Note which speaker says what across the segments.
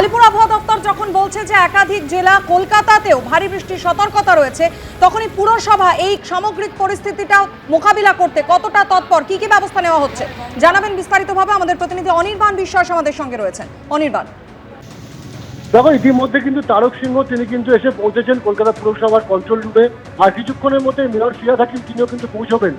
Speaker 1: আলিপুর আবহাওয়া দপ্তর যখন বলছে যে একাধিক জেলা কলকাতাতেও ভারী বৃষ্টির সতর্কতা রয়েছে, তখনই পুরসভা এই সামগ্রিক পরিস্থিতিটা মোকাবিলা করতে কতটা তৎপর, কি কি ব্যবস্থা নেওয়া হচ্ছে? জানাবেন বিস্তারিতভাবে আমাদের প্রতিনিধি অনির্বাণ বিশ্বাস আমাদের সঙ্গে রয়েছেন। অনির্বাণ।
Speaker 2: দেখো, ইতিমধ্যে কিন্তু তারক সিংহ, তিনি কিন্তু এসে পৌঁছেছেন কলকাতা পুরসভার কন্ট্রোল রুমে আর কিছুক্ষণের মধ্যে মেয়র ফিরাদ হাকিম তিনিও কিন্তু পৌঁছবেন।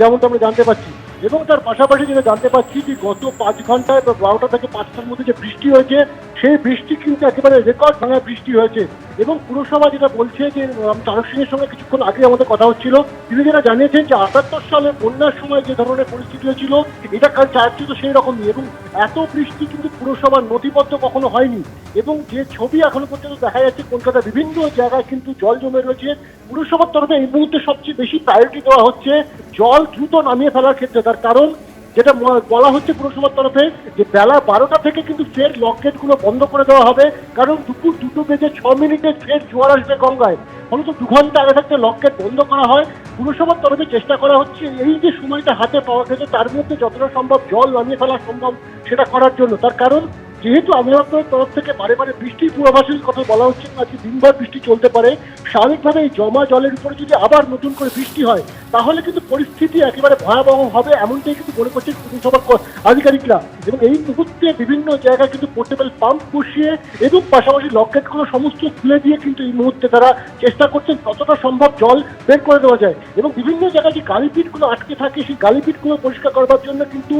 Speaker 2: যেমনটা আমরা জানতে পাচ্ছি এবং তার পাশাপাশি যেটা জানতে পারছি যে গত পাঁচ ঘন্টায় বা বারোটা থেকে পাঁচটার মধ্যে যে বৃষ্টি হয়েছে, সেই বৃষ্টি কিন্তু একেবারে রেকর্ড ভাঙা বৃষ্টি হয়েছে। এবং পুরসভা যেটা বলছে যে আম, তারক সিংহের সঙ্গে কিছুক্ষণ আগে আমাদের কথা হচ্ছিল তিনি যেটা জানিয়েছেন যে আটাত্তর সালে বন্যার সময় যে ধরনের পরিস্থিতি হয়েছিল এটা কাল তো সেই রকমই এবং এত বৃষ্টি কিন্তু পুরসভার নথিবদ্ধ কখনো হয়নি। এবং যে ছবি এখনও পর্যন্ত দেখা যাচ্ছে কলকাতার বিভিন্ন জায়গায় কিন্তু জল জমে রয়েছে। পুরসভার তরফে এই মুহূর্তে সবচেয়ে বেশি প্রায়োরিটি দেওয়া হচ্ছে জল দ্রুত নামিয়ে ফেলার ক্ষেত্রে। তার কারণ যেটা বলা হচ্ছে পুরসভার তরফে যে বেলা বারোটা থেকে কিন্তু ফের লকেটগুলো বন্ধ করে দেওয়া হবে। কারণ দুপুর দুটো বেজে ছ মিনিটে ফের জোয়ার আসবে গঙ্গায়। ফলত দু ঘণ্টা আগে থাকতে লকেট বন্ধ করা হয়। পুরসভার তরফে চেষ্টা করা হচ্ছে এই যে সময়টা হাতে পাওয়া গেছে, তার মধ্যে যতটা সম্ভব জল নামিয়ে ফেলা সম্ভব সেটা করার জন্য। তার কারণ যেহেতু আবহাওয়া দপ্তরের তরফ থেকে বারে বারে বৃষ্টির পূর্বাভাসের কথা বলা হচ্ছে আজকে দিনভর বৃষ্টি চলতে পারে, স্বাভাবিকভাবে এই জমা জলের উপরে যদি আবার নতুন করে বৃষ্টি হয়, তাহলে কিন্তু পরিস্থিতি একেবারে ভয়াবহ হবে, এমনটাই কিন্তু মনে করছেন পুরসভার আধিকারিকরা। এবং এই মুহূর্তে বিভিন্ন জায়গায় কিন্তু পোর্টেবল পাম্প বসিয়ে এবং পাশাপাশি লকেটগুলো সমস্ত খুলে দিয়ে কিন্তু এই মুহূর্তে তারা চেষ্টা করছেন যতটা সম্ভব জল বের করে দেওয়া যায়। এবং বিভিন্ন জায়গায় যে গালিপিটগুলো আটকে থাকে, সেই গালিপিটগুলো পরিষ্কার করবার জন্য কিন্তু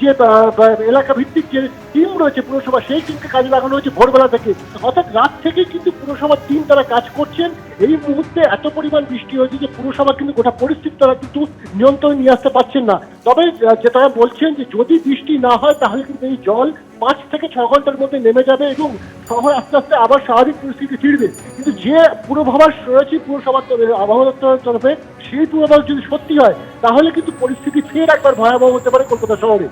Speaker 2: যে এলাকা ভিত্তিক যে টিম রয়েছে পুরসভা, সেই টিমকে কাজে লাগানো হয়েছে ভোরবেলা থেকে। অর্থাৎ রাত থেকে কিন্তু পুরসভার টিম তারা কাজ করছেন। এই মুহূর্তে এত পরিমাণ বৃষ্টি হয়েছে যে পুরসভা কিন্তু গোটা পরিস্থিতি তারা কিন্তু নিয়ন্ত্রণে নিয়ে আসতে পারছেন না। তবে যে তারা বলছেন যে যদি বৃষ্টি না হয় তাহলে কিন্তু এই জল পাঁচ থেকে ছ ঘণ্টার মধ্যে নেমে যাবে এবং শহর আস্তে আস্তে আবার স্বাভাবিক পরিস্থিতি ফিরবে। কিন্তু যে পূর্বাভাস রয়েছে পুরসভার আবহাওয়া দপ্তরের তরফে, সেই পূর্বাভাস যদি সত্যি হয়, তাহলে কিন্তু পরিস্থিতি ফের একবার ভয়াবহ হতে পারে কলকাতা শহরে।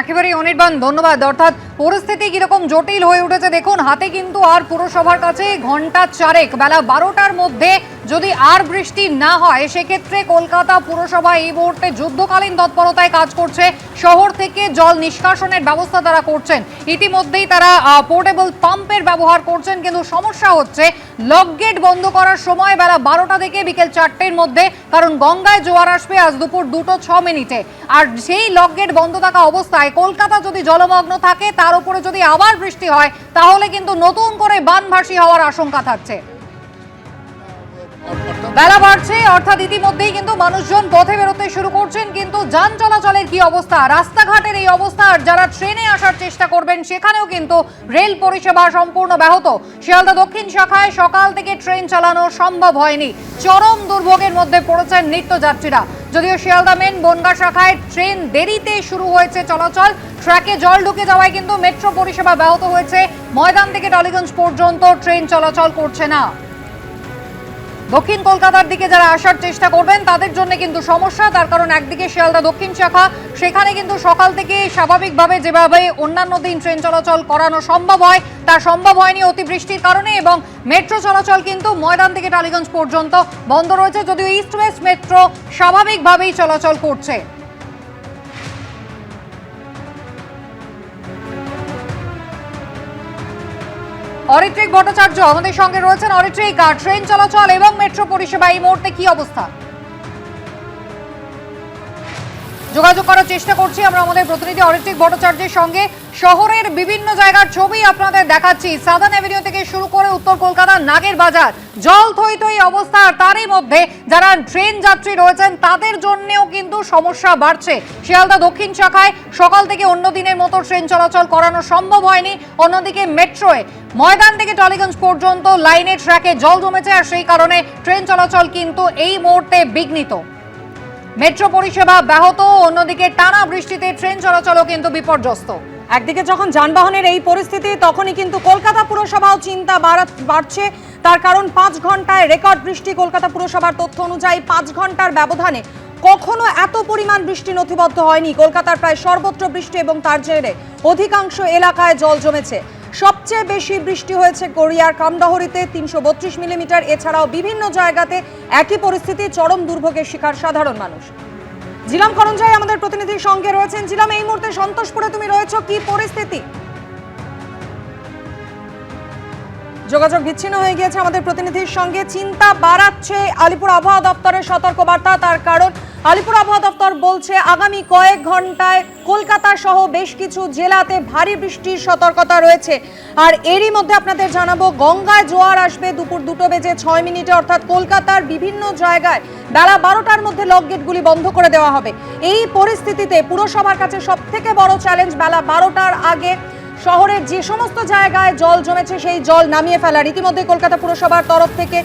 Speaker 3: একেবারেই অনির্বাণ, ধন্যবাদ। অর্থাৎ পরিস্থিতি কীরকম জটিল হয়ে উঠেছে দেখুন, হাতে কিন্তু আর পুরসভার কাছে ঘণ্টা চারেক, বেলা বারোটার মধ্যে যদি আর বৃষ্টি না হয়, সেক্ষেত্রে কলকাতা পুরসভা এই মুহূর্তে যুদ্ধকালীন তৎপরতায় কাজ করছে। শহর থেকে জল নিষ্কাশনের ব্যবস্থা তারা করছেন। ইতিমধ্যেই তারা পোর্টেবল পাম্পের ব্যবহার করছেন, কিন্তু সমস্যা হচ্ছে, লক গেট বন্ধ করার সময় বেলা বারোটা থেকে বিকেল চারটের মধ্যে, কারণ গঙ্গায় জোয়ার আসবে আজ দুপুর দুটো ছ মিনিটে। আর সেই লক গেট বন্ধ থাকা অবস্থায় কলকাতা যদি জলমগ্ন থাকে তার উপরে যদি আবার বৃষ্টি হয়, তাহলে কিন্তু নতুন করে বানভাসী হওয়ার আশঙ্কা থাকছে। বেলা বাড়ছে, অর্থাৎ ইতিমধ্যেই কিন্তু মানুষজন পথে বেরোতে শুরু করছেন, কিন্তু যান চলাচলের কি অবস্থা? রাস্তাঘাটের এই অবস্থা, আর যারা ট্রেনে আসার চেষ্টা করবেন, সেখানেও কিন্তু রেল পরিষেবা সম্পূর্ণ ব্যাহত। শিয়ালদা দক্ষিণ শাখায় সকাল থেকে ট্রেন চালানো সম্ভব হয়নি। চরম দুর্ভোগের মধ্যে পড়েছেন নিত্যযাত্রীরা। যদিও শিয়ালদা মেন বনগা শাখায় ট্রেন দেরিতে শুরু হয়েছে চলাচল, ট্র্যাকে জল ঢুকে যাওয়ায় কিন্তু মেট্রো পরিষেবা ব্যাহত হয়েছে। ময়দান থেকে টলিগঞ্জ পর্যন্ত ট্রেন চলাচল করছে না। দক্ষিণ কলকাতার দিকে যারা আসার চেষ্টা করবেন, তাদের জন্য কিন্তু সমস্যা। তার কারণ একদিকে শিয়ালদা দক্ষিণ শাখা, সেখানে কিন্তু সকাল থেকে স্বাভাবিকভাবে যেভাবে অন্যান্য দিন ট্রেন চলাচল করানো সম্ভব হয়, তা সম্ভব হয়নি অতিবৃষ্টির কারণে এবং মেট্রো চলাচল কিন্তু ময়দান থেকে টালিগঞ্জ পর্যন্ত বন্ধ রয়েছে। যদিও ইস্ট ওয়েস্ট মেট্রো স্বাভাবিকভাবেই চলাচল করছে। অরিত্রিক ভট্টাচার্য আমাদের সঙ্গে রয়েছেন। অরিত্রিক ট্রেন চলাচল এবং মেট্রো পরিষেবা, এই মুহূর্তে কি অবস্থা? যোগাযোগ করার চেষ্টা করছি আমরা আমাদের প্রতিনিধি অরিত্রিক ভট্টাচার্যের সঙ্গে। শহরের বিভিন্ন জায়গার ছবি আপনাদের দেখাচ্ছি। সাদার্ন অ্যাভিনিউ থেকে শুরু করে উত্তর কলকাতার নাগের বাজার, জল থই থই অবস্থা তারই মধ্যে যারা ট্রেন যাত্রী রয়েছেন, তাদের জন্যেও কিন্তু সমস্যা বাড়ছে। শিয়ালদা দক্ষিণ শাখায় সকাল থেকে অন্য দিনের মতো ট্রেন চলাচল করানো সম্ভব হয়নি। অন্যদিকে মেট্রোয়, ময়দান থেকে টলিগঞ্জ পর্যন্ত লাইনের ট্র্যাকে জল জমেছে আর সেই কারণে ট্রেন চলাচল কিন্তু এই মুহূর্তে বিঘ্নিত। মেট্রো পরিষেবা ব্যাহত, অন্যদিকে টানা বৃষ্টিতে ট্রেন চলাচলও কিন্তু বিপর্যস্ত।
Speaker 1: একদিকে যখন যানবাহনের এই পরিস্থিতি, তখনই কিন্তু কলকাতা পুরসভাও চিন্তা বাড়ছে। তার কারণ পাঁচ ঘন্টায় রেকর্ড বৃষ্টি কলকাতা পুরসভার তথ্য অনুযায়ী পাঁচ ঘণ্টার ব্যবধানে কখনো এত পরিমাণ বৃষ্টি নথিবদ্ধ হয়নি। কলকাতার প্রায় সর্বত্র বৃষ্টি এবং তার জেরে অধিকাংশ এলাকায় জল জমেছে। সবচেয়ে বেশি বৃষ্টি হয়েছে কোরিয়ার কামডহরিতে তিনশো বত্রিশ মিলিমিটার। এছাড়াও বিভিন্ন জায়গাতে একই পরিস্থিতি, চরম দুর্ভোগের শিকার সাধারণ মানুষ। জিলাম করঞ্জাই আমাদের প্রতিনিধির সঙ্গে রয়েছেন। জিলাম এই মুহূর্তে সন্তোষপুরে তুমি রয়েছো, কি পরিস্থিতি? যোগাযোগ বিচ্ছিন্ন হয়ে গিয়েছে আমাদের প্রতিনিধির সঙ্গে। চিন্তা বাড়াচ্ছে আলিপুর আবহাওয়া দপ্তরের সতর্কবার্তা, তার কারণ আলিপুর আবহাওয়া দপ্তর বলছে, আগামী কয়েক ঘন্টায় কলকাতা সহ বেশ কিছু জেলাতে ভারী বৃষ্টির সতর্কতা রয়েছে। আর এরই মধ্যে আপনাদের জানাব, গঙ্গায় জোয়ার আসবে দুপুর দুটো বেজে ছয় মিনিটে, অর্থাৎ কলকাতার বিভিন্ন জায়গায় বেলা বারোটার মধ্যে লক গেটগুলি বন্ধ করে দেওয়া হবে। এই পরিস্থিতিতে পুরসভার কাছে সব থেকে বড় চ্যালেঞ্জ বেলা বারোটার আগে শহরের যে সমস্ত জায়গায় জল জমেছে, সেই জল নামিয়ে ফেলা রীতিমধ্যে কলকাতা পুরসভার তরফ থেকে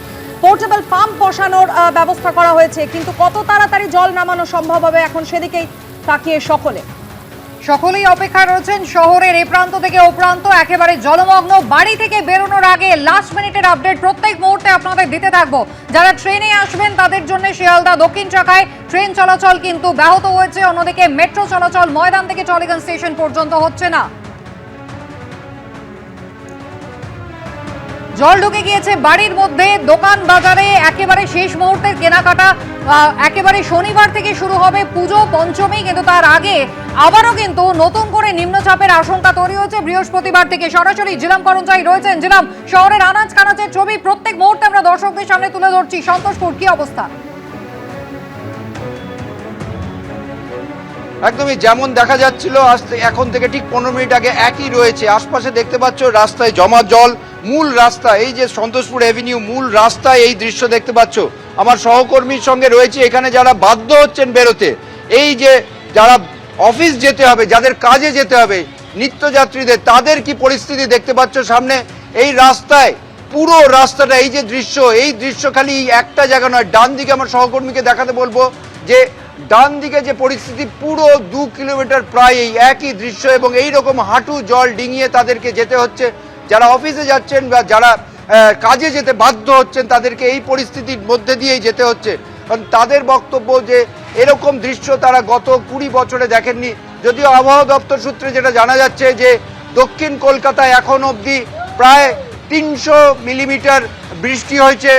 Speaker 1: পোর্টেবল পাম্প বসানোর ব্যবস্থা করা হয়েছে। কিন্তু কত তাড়াতাড়ি জল নামানো সম্ভব হবে এখন সেদিকেই তাকিয়ে সকলে।
Speaker 3: সকলেই অপেক্ষা রয়েছেন শহরের এ প্রান্ত থেকে ও প্রান্ত, একেবারে জলমগ্ন। বাড়ি থেকে বেরোনোর আগে লাস্ট মিনিটের আপডেট প্রত্যেক মুহূর্তে আপনাদের দিতে থাকব। যারা ট্রেনে আসবেন, তাদের জন্য শিয়ালদা দক্ষিণ শাখায় ট্রেন চলাচল কিন্তু ব্যাহত হয়েছে। অন্যদিকে মেট্রো চলাচল ময়দান থেকে টলিগঞ্জ স্টেশন পর্যন্ত হচ্ছে না। জল ঢুকে গিয়েছে বাড়ির মধ্যে, দোকান বাজারে, একেবারে শেষ মুহূর্তের কেনাকাটা একেবারে শনিবার থেকে শুরু হবে পুজো, পঞ্চমী, কিন্তু তার আগে আবারও কিন্তু নতুন করে নিম্নচাপের আশঙ্কা তৈরি হয়েছে বৃহস্পতিবার থেকে। সরাসরি জিলাম করঞ্চাই রয়েছেন। জিলাম শহরের আনাজ কানাচের ছবি প্রত্যেক মুহূর্তে আমরা দর্শকদের সামনে তুলে ধরছি। সন্তোষপুর, কি অবস্থা?
Speaker 4: একদমই যেমন দেখা যাচ্ছিল, আজ এখন থেকে ঠিক পনেরো মিনিট আগে একই রয়েছে। আশপাশে দেখতে পাচ্ছ রাস্তায় জমা জল। মূল রাস্তা, এই যে সন্তোষপুর এভিনিউ মূল রাস্তায় এই দৃশ্য দেখতে পাচ্ছ। আমার সহকর্মীর সঙ্গে রয়েছে, এখানে যারা বাধ্য হচ্ছেন বেরোতে, এই যে যারা অফিস যেতে হবে, যাদের কাজে যেতে হবে, নিত্যযাত্রীদের, তাদের কি পরিস্থিতি দেখতে পাচ্ছ সামনে? এই রাস্তায়, পুরো রাস্তাটা, এই যে দৃশ্য, এই দৃশ্য খালি একটা জায়গা নয়, ডান দিকে আমার সহকর্মীকে দেখাতে বলব যে, ডান দিকে যে পরিস্থিতি, পুরো দু কিলোমিটার প্রায় এই একই দৃশ্য এবং এই রকম হাঁটু জল ডিঙিয়ে তাদেরকে যেতে হচ্ছে। যারা অফিসে যাচ্ছেন বা যারা কাজে যেতে বাধ্য হচ্ছেন, তাদেরকে এই পরিস্থিতির মধ্যে দিয়েই যেতে হচ্ছে। কারণ তাদের বক্তব্য যে এরকম দৃশ্য তারা গত কুড়ি বছরে দেখেননি। যদিও আবহাওয়া দপ্তর সূত্রে যেটা জানা যাচ্ছে যে, দক্ষিণ কলকাতায় এখন অবধি প্রায় তিনশো মিলিমিটার বৃষ্টি হয়েছে।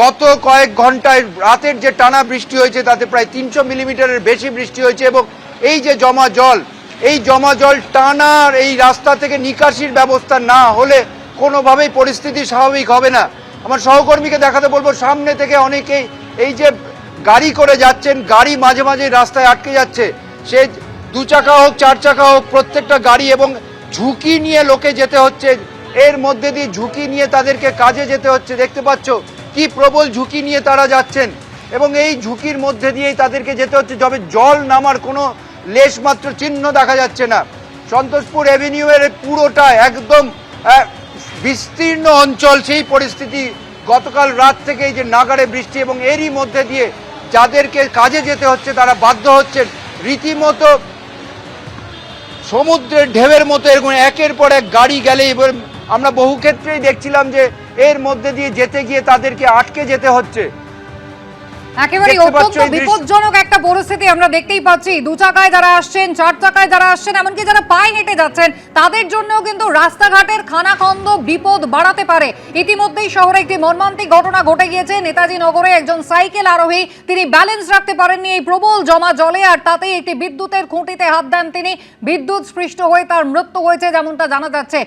Speaker 4: গত কয়েক ঘন্টায় রাতের যে টানা বৃষ্টি হয়েছে, তাতে প্রায় তিনশো মিলিমিটারের বেশি বৃষ্টি হয়েছে এবং এই যে জমা জল এই জমা জল টানার, এই রাস্তা থেকে নিকাশির ব্যবস্থা না হলে কোনোভাবেই পরিস্থিতি স্বাভাবিক হবে না। আমার সহকর্মীকে দেখাতে বলব, সামনে থেকে অনেকেই এই যে গাড়ি করে যাচ্ছেন, গাড়ি মাঝে মাঝে রাস্তায় আটকে যাচ্ছে। সে দু চাকা হোক, চার চাকা হোক, প্রত্যেকটা গাড়ি এবং ঝুঁকি নিয়ে লোকে যেতে হচ্ছে। এর মধ্যে দিয়ে ঝুঁকি নিয়ে তাদেরকে কাজে যেতে হচ্ছে। দেখতে পাচ্ছ কি প্রবল ঝুঁকি নিয়ে তারা যাচ্ছেন। এবং এই ঝুঁকির মধ্যে দিয়েই তাদেরকে যেতে হচ্ছে। যবে জল নামার কোনো লেশ মাত্র চিহ্ন দেখা যাচ্ছে না। সন্তোষপুর এভিনিউ এর পুরোটা একদম বিস্তীর্ণ অঞ্চল, সেই পরিস্থিতি গতকাল রাত থেকে এই যে নাগারে বৃষ্টি এবং এরই মধ্যে দিয়ে যাদেরকে কাজে যেতে হচ্ছে, তারা বাধ্য হচ্ছেন। রীতিমতো সমুদ্রের ঢেউয়ের মতো এরকম একের পর এক গাড়ি গেলে এবার আমরা বহু ক্ষেত্রেই দেখছিলাম যে এর মধ্যে দিয়ে যেতে গিয়ে তাদেরকে আটকে যেতে হচ্ছে।
Speaker 3: একেবারে অত্যন্ত। বিপজ্জনক একটা পরিস্থিতি আমরা দেখতেই পাচ্ছি। দু চাকায় যারা আসছেন চার চাকায় যারা আসছেন এমনকি যারা পায়ে হেঁটে যাচ্ছেন তাদের জন্যও কিন্তু রাস্তাঘাটের খানাখন্দ বিপদ বাড়াতে পারে। ইতিমধ্যেই শহরে একটি মর্মান্তিক ঘটনা ঘটে গিয়েছে। নেতাজি নগরে একজন সাইকেল আরোহী তিনি ব্যালেন্স রাখতে পারেননি এই প্রবল জমা জলে আর তাতেই একটি বিদ্যুতের খুঁটিতে হাত দেন তিনি। বিদ্যুৎ স্পৃষ্ট হয়ে তার মৃত্যু হয়েছে যেমনটা জানা যাচ্ছে।